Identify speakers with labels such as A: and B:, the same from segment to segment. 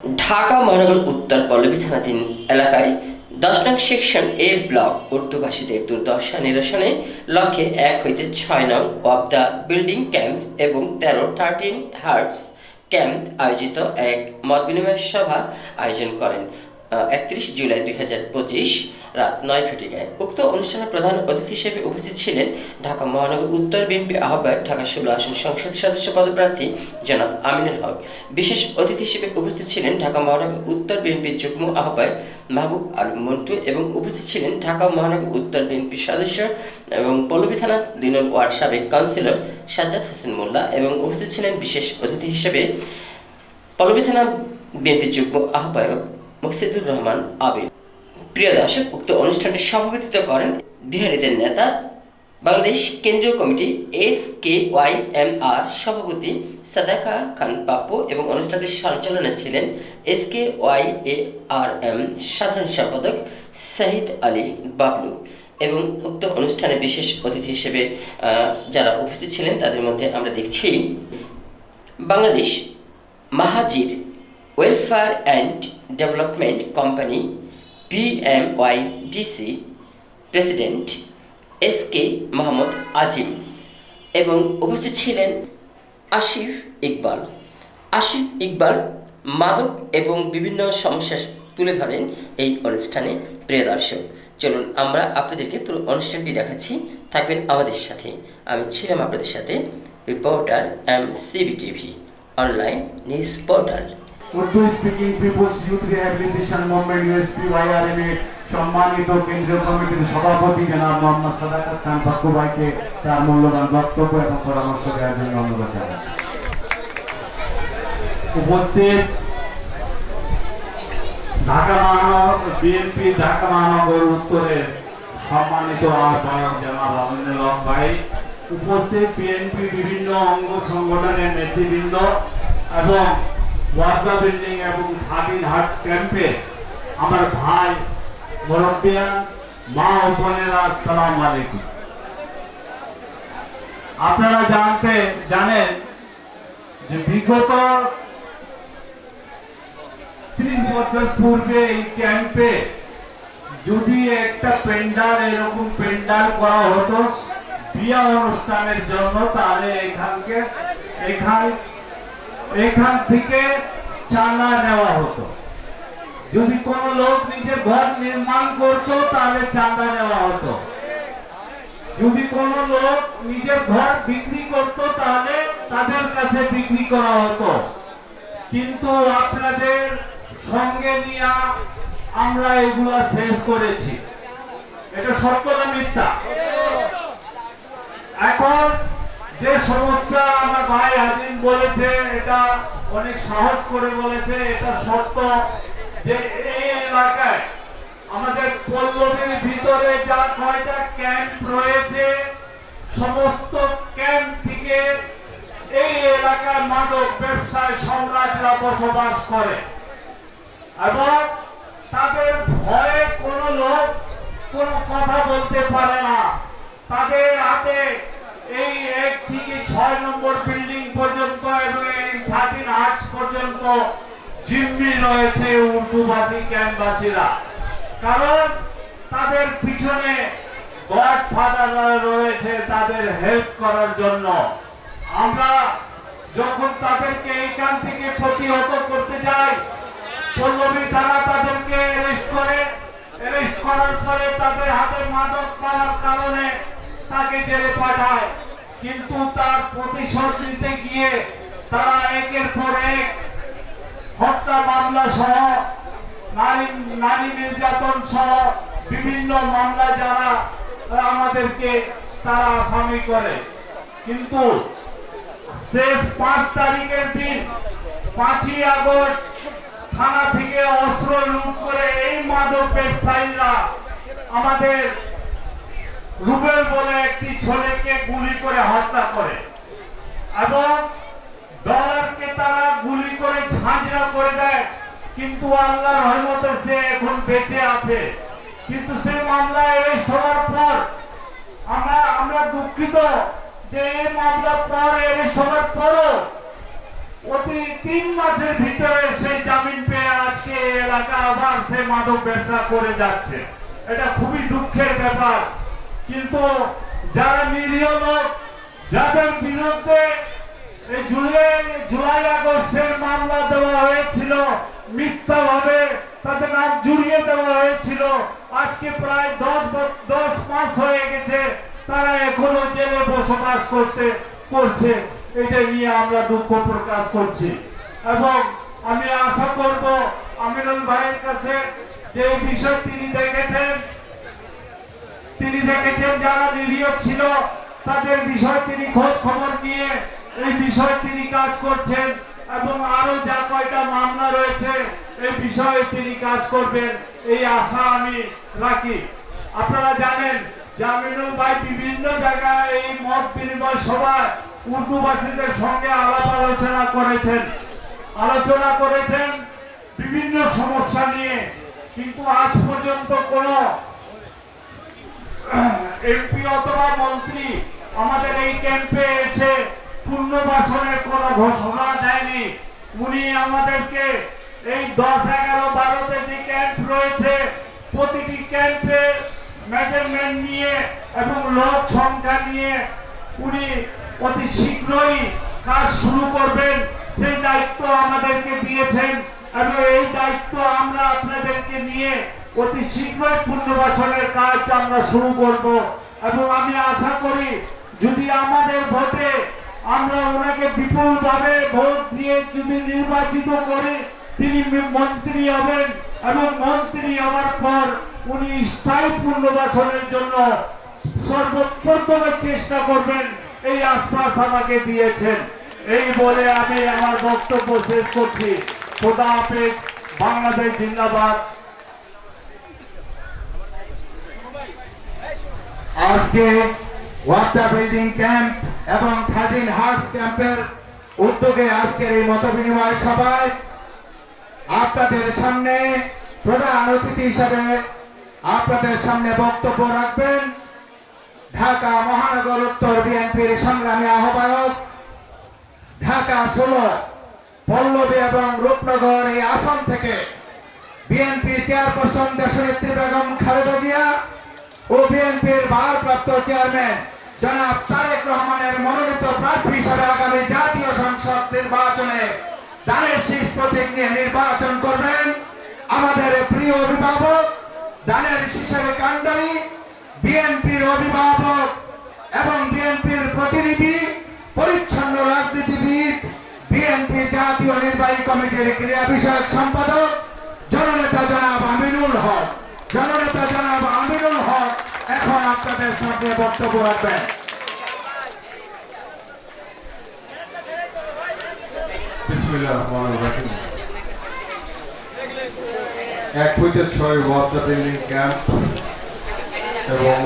A: ঢাকা মহানগর উত্তর পল্লবী থানাধীন এলাকায় দশ নং সেকশন এ ব্লক উর্দুভাষীদের দুর্দশা নিরসনে লক্ষ্যে এক হইতে ছয় নং অব দ্য বিল্ডিং ক্যাম্প এবং তেরো থার্টিন হার্টস ক্যাম্প আয়োজিত এক মত বিনিময় সভা আয়োজন করেন। একত্রিশ জুলাই দুই হাজার পঁচিশ রাত নয় ঘটিকায়। উক্ত অনুষ্ঠানে প্রধান অতিথি হিসেবে উপস্থিত ছিলেন ঢাকা মহানগর উত্তর বিএনপি আহ্বায়ক, ঢাকা ষোলো আসন সংসদ সদস্য পদপ্রার্থী জনাব আমিনুল হক। বিশেষ অতিথি হিসেবে উপস্থিত ছিলেন ঢাকা মহানগর উত্তর বিএনপির যুগ্ম আহ্বায়ক মাহবুব আলম মন্টু এবং উপস্থিত ছিলেন ঢাকা মহানগর উত্তর বিএনপি সদস্য এবং পল্লবী থানা দুই নং ওয়ার্ড সাবেক কাউন্সিলর সাজ্জাদ হোসেন মোল্লা এবং উপস্থিত ছিলেন বিশেষ অতিথি হিসেবে পল্লবী থানা বিএনপির যুগ্ম আহ্বায়ক মুকসিদুর রহমান আবিদ। প্রিয় দর্শক, উক্ত অনুষ্ঠানটি সভাপতিত্ব করেন বিহারীদের নেতা, বাংলাদেশ কেন্দ্রীয় committee S K Y M R সভাপতি সাদাকা খান পাপ্পু এবং অনুষ্ঠানটির সঞ্চালনে ছিলেন S K Y A R M সাধারণ সম্পাদক শাহিদ আলী বাবলু এবং উক্ত অনুষ্ঠানে বিশেষ অতিথি হিসেবে যারা উপস্থিত ছিলেন তাদের মধ্যে আমরা দেখছি Bangladesh Mohajir welfare and development company PMYDC president S K Mohammad Azim এবং উপস্থিত ছিলেন আসিফ ইকবাল। আসিফ ইকবাল মাদক এবং বিভিন্ন সমস্যা তুলে ধরেন এই অনুষ্ঠানে। প্রিয় দর্শক, চলুন আমরা আপনাদেরকে পুরো অনুষ্ঠানটি দেখাচ্ছি। থাকবেন আমাদের সাথে। আমি ছিলাম আপনাদের সাথে reporter M CB TV online news portal.
B: Urdu speaking peoples youth rehabilitation movement USP YRM এর সম্মানিত কেন্দ্রীয় কমিটির সভাপতি জনাব মোহাম্মদ সাদাকাত খান ভাইকে তার মূল্যবান বক্তব্য এবং পরামর্শ দেওয়ার জন্য অনুরোধ জানাচ্ছি
C: উপস্থিত ঢাকা মহানগর বিএনপি ঢাকা মহানগর উত্তরের সম্মানিত আহ্বায়ক জনাব হক ভাই, উপস্থিত বিএনপি বিভিন্ন অঙ্গ সংগঠনের নেতৃবৃন্দ এবং ওয়ার্দা বিল্ডিং এবং থার্টিন হার্টস ক্যাম্পে আমার ভাই মুরব্বিয়ান মা ও বোনেরা আসসালাম আলাইকুম। আপনারা জানতে জানেন যে বিগত ত্রিশ বছর পূর্বে এই ক্যাম্পে যদি একটা পেন্ডাল, এরকম পেন্ডাল করা হতো, বিয়া অনুষ্ঠানের জন্য, তাহলে এখানকে এখান এখান থেকে চাঁদা নেওয়া হতো। যদি কোন লোক নিজের ঘর নির্মাণ করতো, তাহলে চাঁদা নেওয়া হতো। যদি কোন লোক নিজের ঘর বিক্রি করত, তাহলে তাদের কাছে বিক্রি করা হতো। কিন্তু আপনাদের সঙ্গে নিয়ে আমরা এগুলা শেষ করেছি। এটা সত্য না মিথ্যা? এখন যে সমস্যা আমার ভাই আজিম বলেছে, এটা অনেক সাহস করে বলেছে, এটা সত্য যে এই এলাকায় আমাদের পল্লবীর ভিতরে যা কয়টা ক্যাম্প রয়েছে, সমস্ত ক্যাম্প থেকে এই এলাকার মাদক ব্যবসায় সম্রাটরা বসবাস করে। এবং তাদের ভয়ে কোনো লোক কোনো কথা বলতে পারে না। তাদের হাতে এই এক থেকে ছয় নম্বর বিল্ডিং পর্যন্ত এবং এই থার্টিন আর্টস পর্যন্ত জিম্মি রয়েছে উর্দুভাষী ক্যাম্পবাসীরা কারণ তাদের পিছনে গড ফাদাররা রয়েছে তাদের হেল্প করার জন্য। আমরা যখন তাদেরকে এইখান থেকে প্রতিহত করতে যাই, পল্লবী থানা তাদেরকে অ্যারেস্ট করে। অ্যারেস্ট করার পরে তাদের হাতে মাদক পাওয়ার কারণে তাকে জেলে পাঠায়। কিন্তু তার প্রতিশোধ নিতে গিয়ে তারা একের পর এক হত্যা মামলা সহ, নারী নারী নির্যাতন সহ বিভিন্ন মামলা যারা আমাদেরকে, তারা আসামি করে। কিন্তু শেষ পাঁচ তারিখের দিন পাঁচই আগস্ট থানা থেকে অস্ত্র লুট করে এই মাদক ব্যবসায়ীরা আমাদের রুবেল বলে একটি ছেলেকে গুলি করে হত্যা করে এবং ডলারকে তারা গুলি করে ঝাঁঝরা করে দেয়। কিন্তু আল্লাহর রহমতে সে এখন বেঁচে আছে। কিন্তু সে মামলায় অ্যারেস্ট হওয়ার পর আমরা আমরা দুঃখিত যে এই মামলার পর অ্যারেস্ট হওয়ার পরও অতি তিন মাসের ভিতরে সে জামিন পেয়ে আজকে এলাকা আবার সে মাদক ব্যবসা করে যাচ্ছে। এটা খুবই দুঃখের ব্যাপার। কিন্তু যারা নিরীহ লোক, যাদের বিরুদ্ধে জুলাই আগস্টের মামলা দেওয়া হয়েছিল, মিথ্যাভাবে তাদের নাম জুড়িয়ে দেওয়া হয়েছিল, আজকে প্রায় দশ দশ মাস হয়ে গেছে, তারা এখনও জেলে বসবাস করতে করছে। এটা নিয়ে আমরা দুঃখ প্রকাশ করছি। এবং আমি আশা করব আমিনুল ভাইয়ের কাছে যে বিষয় তিনি দেখেছেন তিনি দেখেছেন যারা নিরীহ ছিল, তাদের বিষয়ে তিনি খোঁজ খবর নিয়ে এই বিষয়ে তিনি কাজ করছেন এবং আরও যা কয়টা মামলা রয়েছে, এই বিষয়ে তিনি কাজ করবেন। এই আশা আমি রাখি। আপনারা জানেন যে আমিনুল ভাই বিভিন্ন জায়গায় এই মত বিনিময় সভায় উর্দুভাষীদের সঙ্গে আলাপ আলোচনা করেছেন। আলোচনা করেছেন বিভিন্ন সমস্যা নিয়ে। কিন্তু আজ পর্যন্ত কোনো এমপি অথবা মন্ত্রী, আমাদের এই ক্যাম্পে এসে পুনর্বাসনের কোনো ঘোষণা দেয়নি। উনি আমাদেরকে এই দশ এগারো বারোতে যে ক্যাম্প রয়েছে, প্রতিটি ক্যাম্পে মেজারমেন্ট নিয়ে এবং লোক সংখ্যা নিয়ে উনি অতি শীঘ্রই কাজ শুরু করবেন। সেই দায়িত্ব আমাদেরকে দিয়েছেন এবং এই দায়িত্ব আমরা আপনাদেরকে নিয়ে অতি শীঘ্রই পুনর্বাসনের কাজ আমরা শুরু করব। এবং আমি আশা করি, যদি আমাদের ভোটে আমরা ওনাকে বিপুলভাবে ভোট দিয়ে যদি নির্বাচিত করে, তিনি মন্ত্রী হবেন এবং মন্ত্রী হওয়ার পর উনি স্থায়ী পুনর্বাসনের জন্য সর্বপ্রথমে চেষ্টা করবেন, এই আশ্বাস আমাকে দিয়েছেন। এই বলে আমি আমার বক্তব্য শেষ করছি। খোদা হাফেজ, বাংলাদেশ জিন্দাবাদ।
B: আজকে ওয়ার্তা বিল্ডিং ক্যাম্প এবং থার্টিন হার্টস ক্যাম্পের উদ্যোগে আজকের এই মত বিনিময় সভায় আপনাদের সামনে প্রধান অতিথি হিসাবে আপনাদের সামনে বক্তব্য রাখবেন। ঢাকা মহানগর উত্তর বিএনপির সংগ্রামী আহ্বায়ক ঢাকা ষোলো, পল্লবী এবং রূপনগর এই আসন থেকে বিএনপি চেয়ারপারসন দেশনেত্রী বেগম খালেদা জিয়া ও বিএনপির ভারপ্রাপ্ত চেয়ারম্যান জনাব তারেক রহমানের মনোনীত প্রার্থী হিসাবে আগামী জাতীয় সংসদ নির্বাচনে দানের শীষ প্রতীক নিয়ে নির্বাচন করবেন আমাদের প্রিয় অভিভাবক, দানের শীষের কাণ্ডারি, বিএনপির অভিভাবক এবং বিএনপির প্রতিনিধি, পরিচ্ছন্ন রাজনীতিবিদ, বিএনপি জাতীয় নির্বাহী কমিটির ক্রীড়া বিষয়ক সম্পাদক জননেতা জনাব আমিনুল হক জননেতা জনাব আমিনুল হক এখন আপনাদের সামনে বক্তব্য রাখবেন।
D: এক হইতে ছয় ওয়ার্ডা বিল্ডিং ক্যাম্প এবং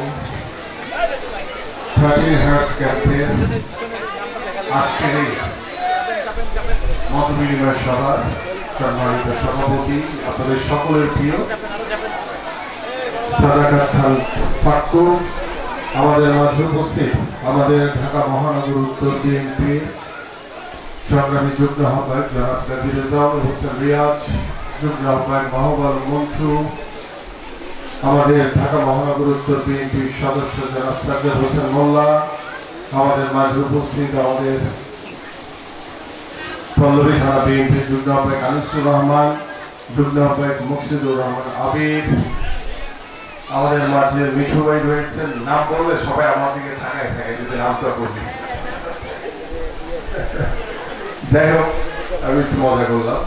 D: থার্টিন হার্স ক্যাম্পের আজকের এই মত বিনিময় সভার সম্মানিত সভাপতি, আপনাদের সকলের প্রিয় সাদাকাত খান ফাক্কু আমাদের মাঝে উপস্থিত আমাদের ঢাকা মহানগর উত্তর বিএনপির সংগ্রামী যুগ্ম আহ্বায়ক জনাব গাজী রেজাউল হোসেন রিয়াজ, যুগ্ম আহ্বায়ক মহবাল মন্টু, আমাদের ঢাকা মহানগর উত্তর বিএনপির সদস্য জনাব সাজ্জাদ হোসেন মোল্লা, আমাদের মাঝে উপস্থিত আমাদের পল্লবী থানা বিএনপির যুগ্ম আহ্বায়ক আনিসুর রহমান, যুগ্ম আহ্বায়ক মুকসিদুর রহমান আবির আমাদের মাঝে মিঠু ভাই রয়েছেন নাম বললে সবাই আমার দিকে থাকায় থাকে, যদি নামটা বলি। যাই হোক, আমি একটু মজা করলাম।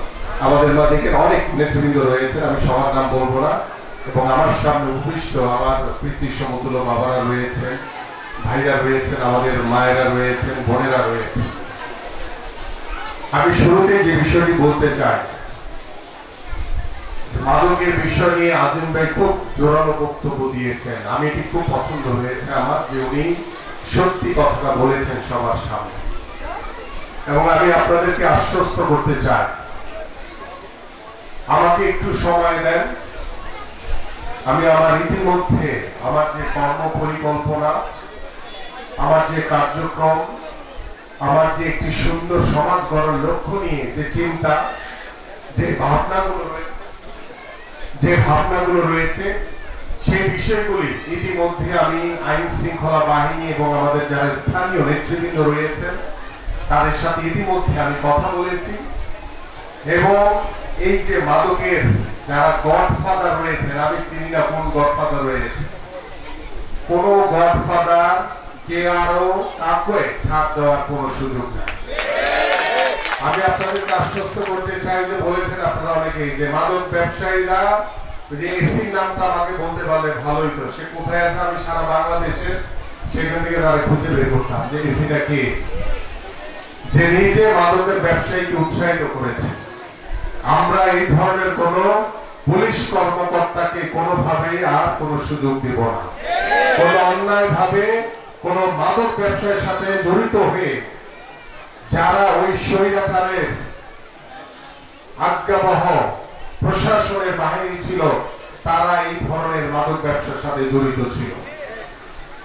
D: আমাদের মাঝে এখানে অনেক নেতৃবৃন্দ রয়েছে আমি সবার নাম বলব না। এবং আমার সামনে উপবিষ্ট আমার পিতৃ সমতুল্য বাবারা রয়েছেন, ভাইরা রয়েছেন, আমাদের মায়েরা রয়েছেন, বোনেরা রয়েছেন। আমি শুরুতে যে বিষয়টি বলতে চাই মাদকের বিষয় নিয়ে আজিম ভাই খুব জোরালো বক্তব্য দিয়েছেন। আমি এটি খুব পছন্দ হয়েছে আমার, যে উনি সত্যি কথাটা বলেছেন সবার সামনে। এবং আমি আপনাদেরকে আশ্বস্ত করতে চাই। আমাকে একটু সময় দেন। আমি আমার ইতিমধ্যে আমার যে কর্ম পরিকল্পনা, আমার যে কার্যক্রম, আমার যে একটি সুন্দর সমাজ গড়ার লক্ষ্য নিয়ে যে চিন্তা, যে ভাবনাগুলো রয়েছে যে ভাবনাগুলো রয়েছে, সেই বিষয়গুলি ইতিমধ্যে আমি আইন শৃঙ্খলা বাহিনী এবং আমাদের যারা স্থানীয় নেতৃবৃন্দ রয়েছেন, তাদের সাথে ইতিমধ্যে আমি কথা বলেছি। এবং এই যে মাদকের যারা গডফাদার রয়েছেন, আমি চিনি না কোন গডফাদার রয়েছে। কোন গডফাদার কে আরও কাউকে ছাড় দেওয়ার কোনো সুযোগ নেই। আমি আপনাদেরকে আশ্বস্ত করতে চাই যে বলেছেন আপনারা অনেকেই যে মাদক ব্যবসায়ীরা যে এসির নামটা আমাকে বলতে পারলে ভালোই তো। সে কোথায় আছে আমি সারা বাংলাদেশে সেখান থেকে তারা খুঁজে বের করতাম যে এসিটা কে। যে নিজে মাদকের ব্যবসায়ীকে উৎসাহিত করেছে। আমরা এই ধরনের কোন পুলিশ কর্মকর্তাকে কোনোভাবেই আর কোনো সুযোগ দেব না। কোন অন্যায় ভাবে কোন মাদক ব্যবসায়ের সাথে জড়িত হয়ে যারা ওই স্বৈরাচারের আজ্ঞাবহ প্রশাসনের বাহিনী ছিল, তারা এই ধরনের মাদক ব্যবসার সাথে জড়িত ছিল।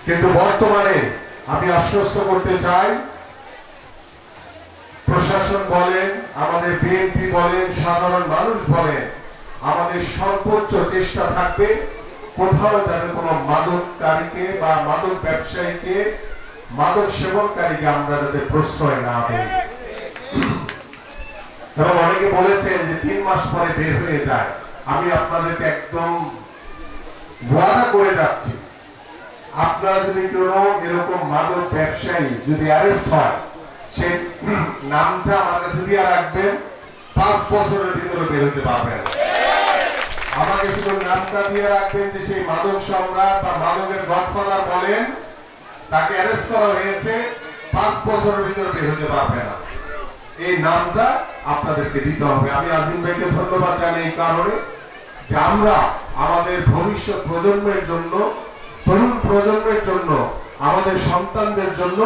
D: কিন্তু বর্তমানে আমি আশ্বস্ত করতে চাই, প্রশাসন বলেন, আমাদের বিএনপি বলেন, সাধারণ মানুষ বলেন, আমাদের সর্বোচ্চ চেষ্টা থাকবে কোথাও যাতে কোনো মাদককারীকে বা মাদক ব্যবসায়ীকে মাদক সেবনকারীকে আমরা যাতে প্রশ্রয় না দিই এবং অনেকে বলেছেন যে তিন মাস পরে বের হয়ে যায়। আমি আপনাদেরকে একদম ওয়াদা করে যাচ্ছি। আপনারা যদি কোনো এরকম মাদক ব্যবসায়ী যদি অ্যারেস্ট হয়, সে নামটা আমার কাছে দিয়ে রাখবেন, পাঁচ বছরের ভিতরে বের হতে পারবেন। আমাকে শুধু নামটা দিয়ে রাখবেন যে সেই মাদক সম্রাট বা মাদকের গডফাদার বলেন তাকে অ্যারেস্ট করা হয়েছে, পাঁচ বছরের ভিতরে বের হতে পারবে না। এই নামটা আপনাদেরকে দিতে হবে। আমি আজিম ভাইকে ধন্যবাদ জানাই এই কারণে যে আমরা আমাদের ভবিষ্যৎ প্রজন্মের জন্য, তরুণ প্রজন্মের জন্য, আমাদের সন্তানদের জন্য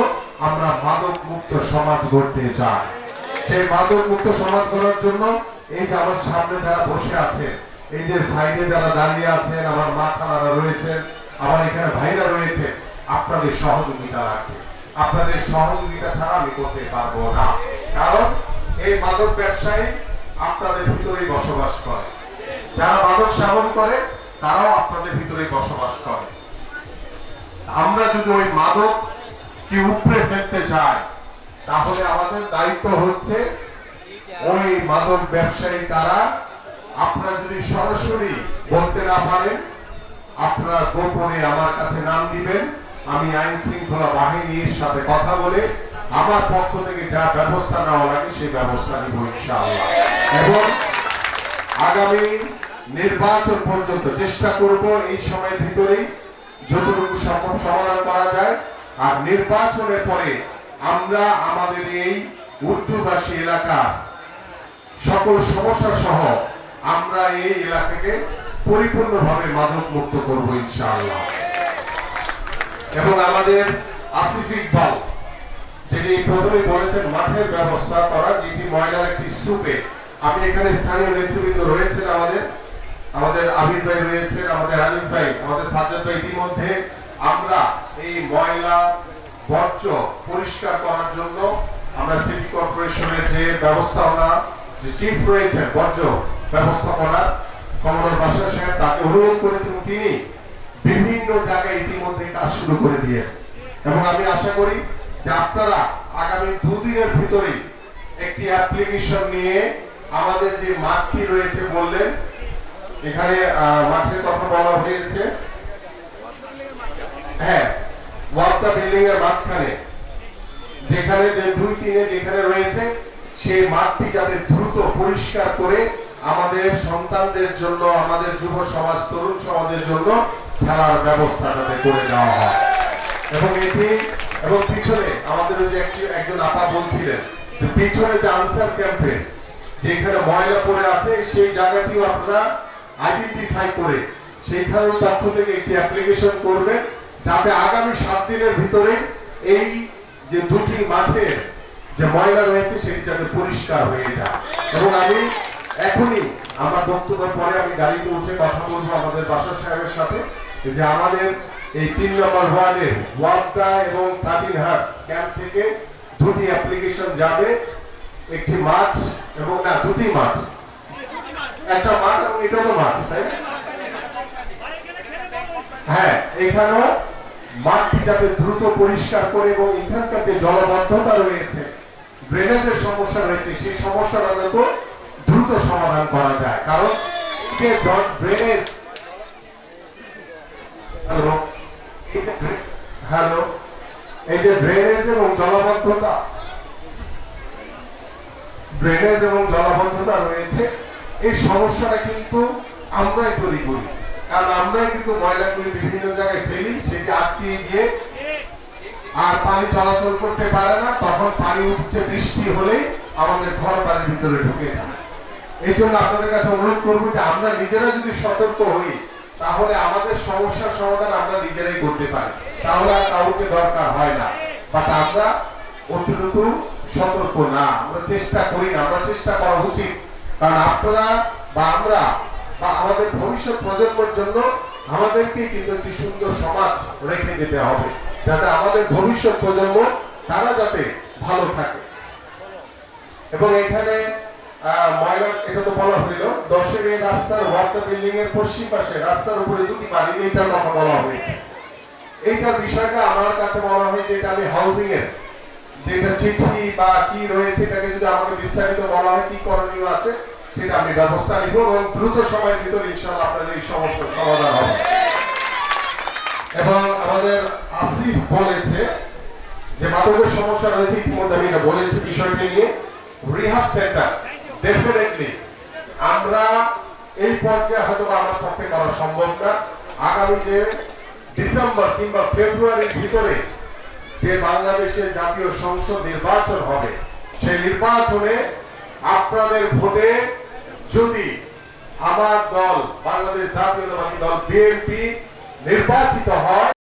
D: আমরা মাদক মুক্ত সমাজ গড়তে চাই। সেই মাদক মুক্ত সমাজ গড়ার জন্য এই যে আমার সামনে যারা বসে আছে এই যে সাইডে যারা দাঁড়িয়ে আছেন, আমার মা খালারা রয়েছেন, আমার এখানে ভাইরা রয়েছে আপনাদের সহযোগিতা লাগবে। আপনাদের সহযোগিতা ছাড়া আমি করতে পারব না। কারণ এই মাদক ব্যবসায়ী আপনাদের ভিতরেই বসবাস করে। যারা মাদক সেবন করে, তারাও আপনাদের ভিতরেই বসবাস করে। আমরা যদি ওই মাদক কি উপড়ে ফেলতে চাই, তাহলে আমাদের দায়িত্ব হচ্ছে ওই মাদক ব্যবসায়ী কারা। আপনারা যদি সরাসরি বলতে না পারেন, আপনারা গোপনে আমার কাছে নাম দিবেন। আমি আইন শৃঙ্খলা বাহিনীর সাথে কথা বলে আমার পক্ষ থেকে যা ব্যবস্থা নেওয়া লাগে সেই ব্যবস্থা নিব এবং আগামী নির্বাচন পর্যন্ত চেষ্টা করব এই সময়ের ভিতরেই যতটুকু সম্ভব সমাধান করা যায়। আর নির্বাচনের পরে আমরা আমাদের এই উর্দুভাষী এলাকা সকল সমস্যা সহ আমরা এই এলাকাকে পরিপূর্ণভাবে মাদক মুক্ত করব ইনশাআল্লাহ। এবং আমাদের আসিফ ইকবাল যিনি প্রথমে বলেছেন মাঠের ব্যবস্থা করা যেটি ময়লার একটি স্তূপে। আমি এখানে স্থানীয় নেতৃবৃন্দ রয়েছেন আমাদের আমাদের আবির ভাই রয়েছেন, আমাদের আনিস ভাই, আমাদের সাজ্জাদ ভাই। ইতিমধ্যে আমরা এই ময়লা বর্জ্য পরিষ্কার করার জন্য আমরা সিটি কর্পোরেশনের যে ব্যবস্থাপনা, যে চিফ রয়েছেন, বর্জ্য ব্যবস্থাপনার কমরর বাসা সাহেব, তাকে অনুরোধ করেছেন তিনি বিভিন্ন জায়গায় ইতিমধ্যে কাজ শুরু করে দিয়েছে। এবং আমি আশা করি যে আপনারা আগামী দুদিনের ভিতরেই একটি অ্যাপ্লিকেশন নিয়ে আমাদের যে মাঠটি রয়েছে বললেন, এখানে মাঠের কথা বলা হয়েছে। হ্যাঁ ওয়ার্তা বিল্ডিং এর মাঝখানে, যেখানে যে দুই তিনে যেখানে রয়েছে, সেই মাঠটি যাতে দ্রুত পরিষ্কার করে আমাদের সন্তানদের জন্য, আমাদের যুব সমাজ, তরুণ সমাজের জন্য খেলার ব্যবস্থা যাতে করে দেওয়া হয়। এবং এটি, এবং পিছনে আমাদের যে একজন আপা বলছিলেন যে পিছনে যে আনসার ক্যাম্পে যেখানে ময়লা পড়ে আছে, সেই জায়গাটিও আপনারা আইডেন্টিফাই করে সেইখানের পক্ষ থেকে একটি অ্যাপ্লিকেশন করবেন, যাতে আগামী সাত দিনের ভিতরে এই যে দুটি মাঠের যে ময়লা রয়েছে, সেটি যাতে পরিষ্কার হয়ে যায়। এবং আমি এখনই আমার বক্তব্যের পরে আমি গাড়িতে উঠে কথা বলব আমাদের বাসা সাহেবের সাথে। যে আমাদের এই তিন নম্বর ওয়ার্ডের ওয়ার্ডা এবং থার্টিন হার্স ক্যাম্প থেকে দুটি অ্যাপ্লিকেশন যাবে, একটি মাঠ এবং না, দুটি মাঠ একটা মাঠ এবং এটা তো মাঠ, তাই? হ্যাঁ এখানেও মাঠটি যাতে দ্রুত পরিষ্কার করে এবং এখানকার যে জলবদ্ধতা রয়েছে, ড্রেনেজের সমস্যা রয়েছে, সেই সমস্যাটা যাতে দ্রুত সমাধান করা যায় কারণ যে ড্রেনেজ হ্যালো হ্যালো, এই যে ড্রেনেজ এবং জলবদ্ধতা। ড্রেনেজ এবং জলাবদ্ধতা রয়েছে। এই সমস্যাটা কিন্তু আমরাই তৈরি করি। কারণ আমরাই কিন্তু ময়লাগুলি বিভিন্ন জায়গায় ফেলি, সেটি আটকে গিয়ে আর পানি চলাচল করতে পারে না। তখন পানি উঠছে বৃষ্টি হলেই আমাদের ঘর বাড়ির ভিতরে ঢুকে যায়। এই জন্য আপনাদের কাছে অনুরোধ করব যে আমরা নিজেরা যদি সতর্ক হই তাহলে আমাদের সমস্যার সমাধান আমরা নিজেরাই করতে পারি। তাহলে আর কাউকে দরকার হয় না। বাট আমরা অতটুকু সতর্ক না। আমরা চেষ্টা করি না। আমরা চেষ্টা করা উচিত। কারণ আপনারা বা আমরা বা আমাদের ভবিষ্যৎ প্রজন্মের জন্য আমাদেরকে কিন্তু একটি সুন্দর সমাজ রেখে যেতে হবে। যাতে আমাদের ভবিষ্যৎ প্রজন্ম তারা যাতে ভালো থাকে। এবং এখানে ময়লা, এটা তো বলা হইল, দশের এই রাস্তার বিল্ডিং এর পশ্চিম পাশে, রাস্তার উপরে দুটি বাড়ি, এইটার কথা বলা হয়েছে। এইটার বিষয়টা আমার কাছে হয় যে এটা আমি হাউজিং এর যেটা চিঠি বা কি রয়েছে, এটাকে যদি আমাকে বিস্তারিত বলা হয় কি করণীয় আছে, সেটা আমি ব্যবস্থা নিব এবং দ্রুত সময়ের ভিতর আপনাদের এই সমস্যার সমাধান হবে। এবং আমাদের আসিফ বলেছে যে মাদকের সমস্যা রয়েছে, ইতিমধ্যে আমি এটা বলেছি বিষয়টি নিয়ে। রিহাব সেন্টার ডেফিনেটলি আমরা এই পর্যায়ে হয়তো আমার পক্ষে করা সম্ভব না। আগামী যে ডিসেম্বর কিংবা ফেব্রুয়ারির ভিতরে যে বাংলাদেশের জাতীয় সংসদ নির্বাচন হবে, সেই নির্বাচনে আপনাদের ভোটে যদি আমার দল, বাংলাদেশ জাতীয়তাবাদী দল বিএনপি নির্বাচিত হয়